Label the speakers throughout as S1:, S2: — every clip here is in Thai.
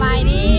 S1: ไป
S2: นี่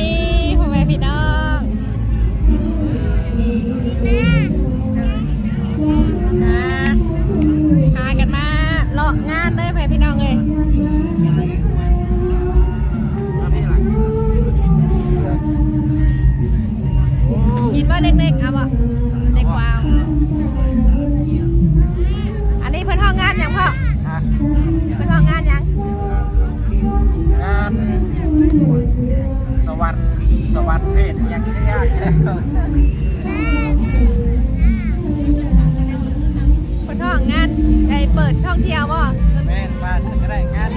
S2: เที่
S1: ยวป่ะ
S2: แม่น
S1: ว่าถึงก็ได้งาน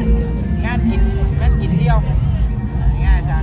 S1: งานกินงานกิน
S2: เที่
S1: ยวง่า
S2: ยจ้ะ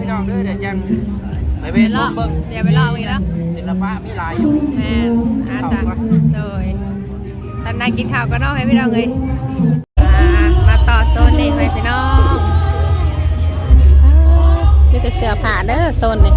S2: พี่น้องเด้อเดี๋ยวจังไปเปท
S1: ลชอม
S2: เบิ้
S1: เดี๋ยวไปลอกอีกแล้ว
S2: ศิลปะมีหลายอยู่
S1: แม่อาจารย์โดยตอนนั้นกินข้าวก็นอกให้พี่น้องเลยมาต่อโซนนี้ไปพี่น้องมีแต่เสื้อผ้าเด้อโซนนี้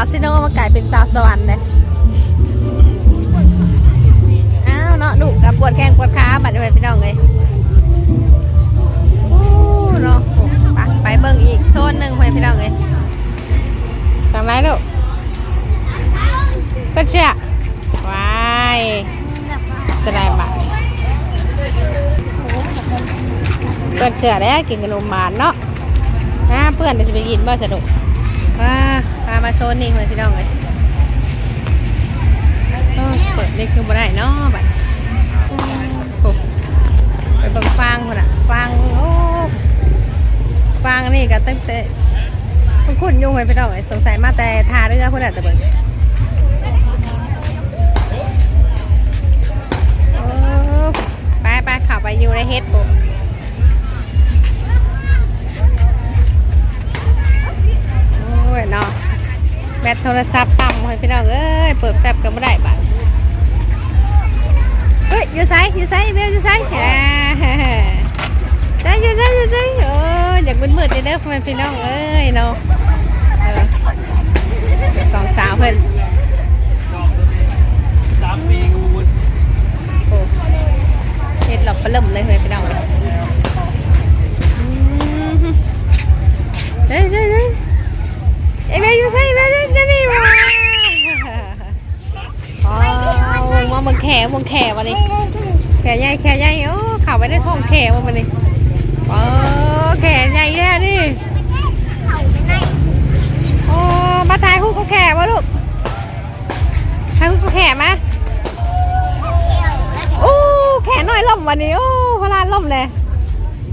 S1: าก
S2: สาวซิโนมากลายเป็นสาวสวรรค์เลยอ้าวเนาะดุกับปวดแข้งปวดขาบัดนี้พี่น้องเลยโอ้เนาะไปไปเบิ่งอีกโซนหนึ่งไปพี่น้องเลยทำไรลูกก็เชื่อวายจะได้บัตรก็เชื่อแล้วกินขนมหวานเนาะนะเพื่อนจะไปกินบ่สนุกว้าามาโซนนี่เลยพี่น้องเลยเปิดนี่คือบ่ได้เนาะบัดโอ้ไปเบิ่งฟางคนอะฟางโอ้ฟางนี่ก็ตั้งแต่คุณคุณยุ่งเลยพี่น้องเลยสงสัยมาแต่ทาเรือคนอะแต่เบิ่งโอ้ไปไปขับไปอยู่ในเฮ็ดปุ๊โอ้ยเนาะ แบตโทรศัพท์ต่ำเลยพี่น้องเอ้ยเปิดแฟบก็ไม่ได้บัดเฮ้ยอยู่ไซอยู่ไซเบลอยู่ไซแหมไซอยู่ไซอยู่ไซโอ้ยอยากมืดๆเด้อพ่อแม่พี่น้องเอ้ยเนาะเออสองสาวเพิ่น
S1: สามปีกูบุญ
S2: โอ้เห็ดหลบปลาเริ่มเลยเฮ้ยพี่น้องเอ้ยอืมเฮ้ยเฮ้ย เอ้ยแม่ยู่ใช่แม่จะนี่มาอ๋อวงมึงแขวงแขววันนี้แขใหญ่แขใหญ่โอ้ข่าวไปได้ท้องแขววันนี้โอ้แขใหญ่แน่ดิโอ้มาถ่ายคู่กับแขวะลูกถ่ายคู่กับแขมาโอ้แขหน่อยล่มวันนี้โอ้พลานล่มเลย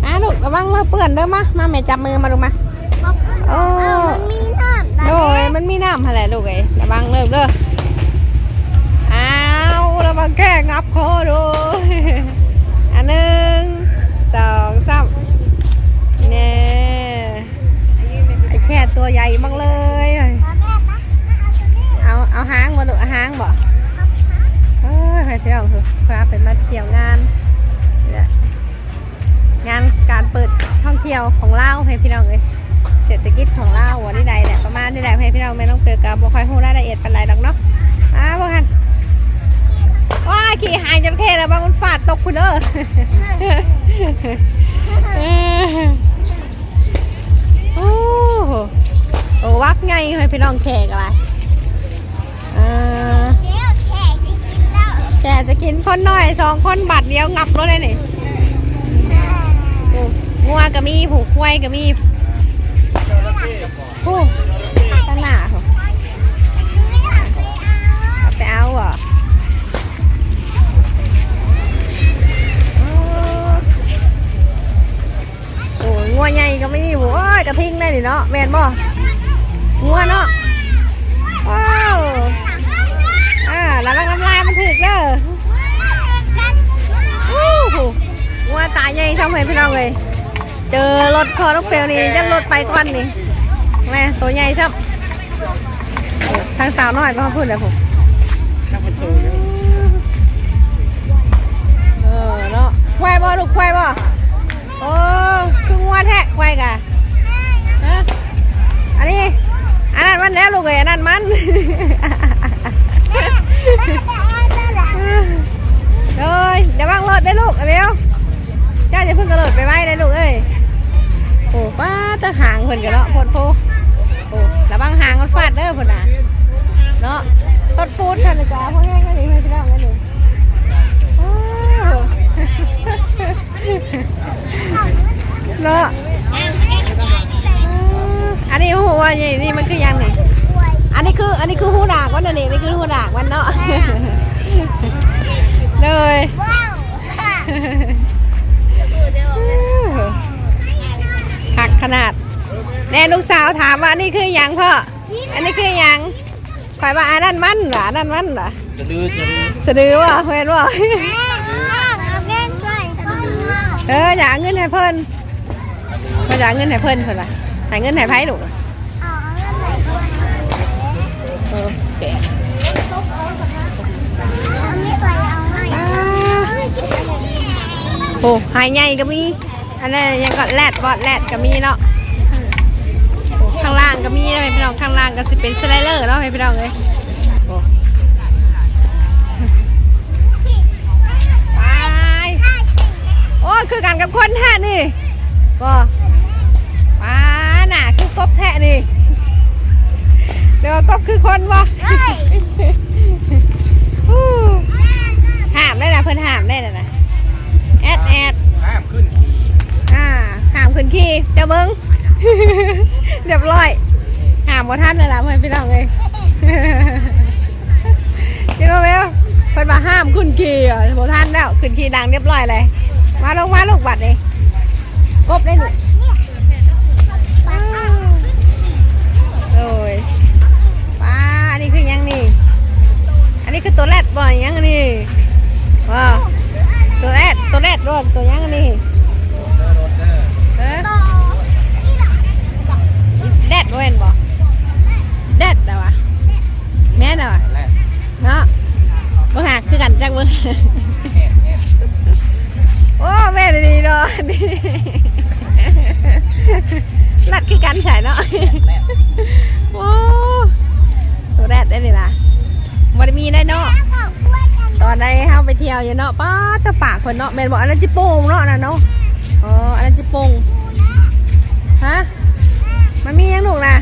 S2: อะลูกระวังมือเปื้อนเด้อมามาแม่จับมือมาดูมาโอ้ โดยมันมีน้ำอะไรลูกเอ้ระวังเริ่มเด้ออ้าวระวังแก้งับคอดูอันหนึ่งสองสามเนี่ยไอ้แค่ตัวใหญ่มากเลย เอาเอาหางมาดูเอาหางบ่เฮ้ยไปเที่ยวเถอะพาเป็นมาเที่ยวงานงานการเปิดท่องเที่ยวของเล่าให้พี่น้องเลยเศรษฐกิจของเราวันนี้ใด แหละปรมานี้แหละให้พี่น้องไม่ต้องเกิดกับบ่ค่อยฮู้รายละเอียดปานใดดอกเนาะอ้าวบ่คันว้าขี่หายจระเข้แล้วบางมันฟาดตกคุณเด้อโอ้โหโอ้วักไงให้พี่น้องแขกอะไรเออ
S3: แขกจะกิน
S2: ข้นคนน่อยสองคนบัตรเดียวงับรถเลยนี่โอ้งัวก็มีผูกควายก็มีผู้ อาไปเอาเหรอโอ้ยงัวใหญ่ก็ไมีโอ้ยกระทิงได้นี่เนาะแมนบ่งัวเนาะว้าวอ่าแล้วมันน้ำลายมันถึกเด้อวู้หูว่าตาใหญ่ทำให้พี่น้องเลยเจอรถพอลูกเฟลนี่จะรถไปควันนี่แม่ตัวใหญ่ชับทางสาวน้อยก็มาพูดเลยผม
S1: นักประตู
S2: เออเนาะควายบ่ลูกควายบ่โอ้คืองัวแท้ควายกะฮะอันนี้อันนั้นมันแล้วลูกเอ้ยอันนั้นมันเลยเดี๋ยววางรถได้ลูกเร็วจ้าจะเพิ่งกระโดดไปไว้ได้ลูกเอ้ยโอ้ป้าตะหางเพิ่นกันเนาะพดโพโอ้ระวังหางมันฟาดเด้อพ่นน่ะ เนาะต้นปูดกันนะจ๊ะพวกแห้งกันนี่ให้พี่น้องกันนี่โอ้เนาะอันนี้หูว่านี่นี่มันคือยังไงอันนี้คืออันนี้คือหูดากวันนี้นี่คือหูดากวันเนาะเลยหักขนาดแน่ลูกสาวถามว่าอันนี้คือยังพ่อ อันนี้คือยัง ข่อยว่าอันนั้นมันเหรออันนั้นมันเหรอ
S1: จะดื้อจะดื้อ
S2: สะดือว่ะเพื่อนว่ะ
S3: แม่เอาเงินใส่ข้าวหม้อ
S2: เอออยากเอาเงินให้เพิ่นเพิ่นอยากเอาเงินให้เพิ่นเพิ่นว่ะให้เงินให้ไผ่ลูก
S3: เอาเงินใส่ข้าวหม้อ
S2: เออแกะ
S3: อันนี้ไป
S2: โอ้หายใหญ่ก็มี อันนั้นยังก็แรดบอดแรดก็มีเนาะโอ้ข้างก็มีนะพี่น้องข้างล่างก็จะเป็นสไลเดอร์เนาะพี่น้องเลยไปโอ้คือกันกับคนแท้นี่บ่ป้าน่ะคือกบแท้นี่เดี๋ยวกบคือคนบ่ห้ามได้นะเพิ่นห้ามได้นะนะแอดแอด
S1: ห้ามขึ้นขี่
S2: อ่าห้ามขึ้นขี่เจะเบิ้งเรียบร้อย ห้ามบ่ทันเลยล่ะเพื่อนพี่น้องเลยจริงไหมเพิ่นมาห้ามขึ้นขี่อะบ่ทันแล้วขึ้นขี่ดังเรียบร้อยเลย มาลงมาลูกบัตรเลยกบได้หนูโอ้ยป้าอันนี้คือหยังนี่ อันนี้คือตัวแรดบ่อยยังอันนี่ว้าวตัวแรดตัวแรดรวมตัวยังอันนี่
S1: เดอร์โรเดอร์
S2: เออแดดบ่เห็นบ่ แดดนะวะแม่นนะวะ
S1: แรก
S2: เนาะบ่หักคือกันจักเบิ่ง
S1: แอบแอบ
S2: โอ้แม่ดีๆเนาะนี่รัดคือกันใช่เนาะ
S1: แรก
S2: โอ้ตัวแรดได้เลยล่ะบ่ได้มีได้เนาะตอนได้เฮาไปเที่ยวอยู่เนาะป้าตะปากคนเนาะแม่นบอกอันนั้นจิโป่งเนาะอันนั้นเนาะอ๋ออันนั้นจิโป่งฮะมันมียังหนุกนะ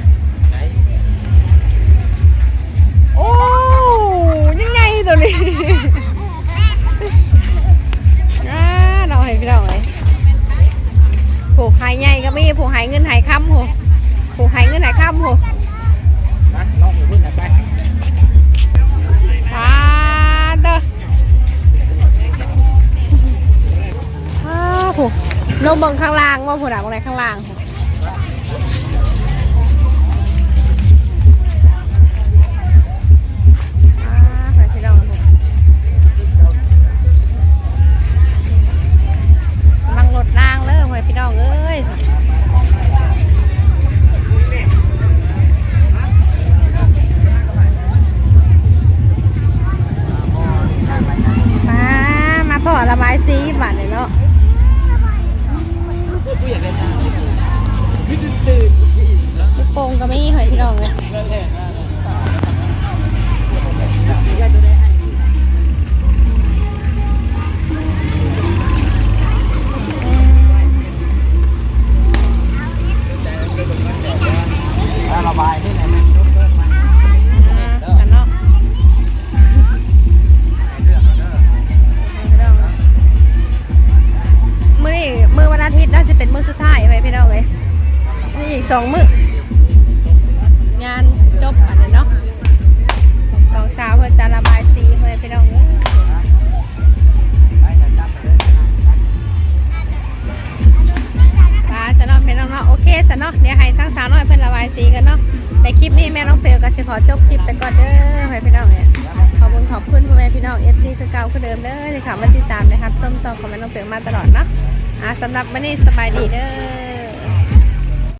S2: ตัวนี้อ่าเราเห็นพี่เราเลยผูกหายใหญ่ก็มีผูกหายเงินหายค่ำผูผูกหายเงินหายค่ำผู
S1: นะลองไปพึ่งกันไป
S2: ปาเด้ออ้าวผูลงเบิ่งข้างล่างว่าผูดักอะไรข้างล่างผู มาพอระบายสีบัตรเลยเนาะ
S1: ผู้ใหญ่กันนะพี่ตื่น
S2: ลูกโป่งก็ไม่หอยพี่น้องเลย
S1: เลิกเล่นถ้าระบายที่
S2: อาทิตย์น่าจะเป็นมื้อสุดท้ายไปพี่น้องเลยนี่อีกสองมื้องานจบอันนั้นเนาะสองสาวเพื่อจะระบายสีเพื่อพี่น้อง
S1: เลย
S2: ปลาสนอแม่น้องเนาะโอเคสนอเดี๋ยวให้ทั้งสาวน้อยเพิ่นระบายสีกันเนาะในคลิปนี้แม่น้องเฟลก็สิขอจบคลิปไปก่อนเด้อให้พี่น้องเนี่ยขอบคุณขอบคุณพ่อแม่พี่น้อง FC คือเก่าคือเดิมเด้อที่ค่ะมาติดตามนะครับส้มซองของแม่น้องเฟลมาตลอดเนาะ อ่าสำหรับวันนี้สบายดีเด้อ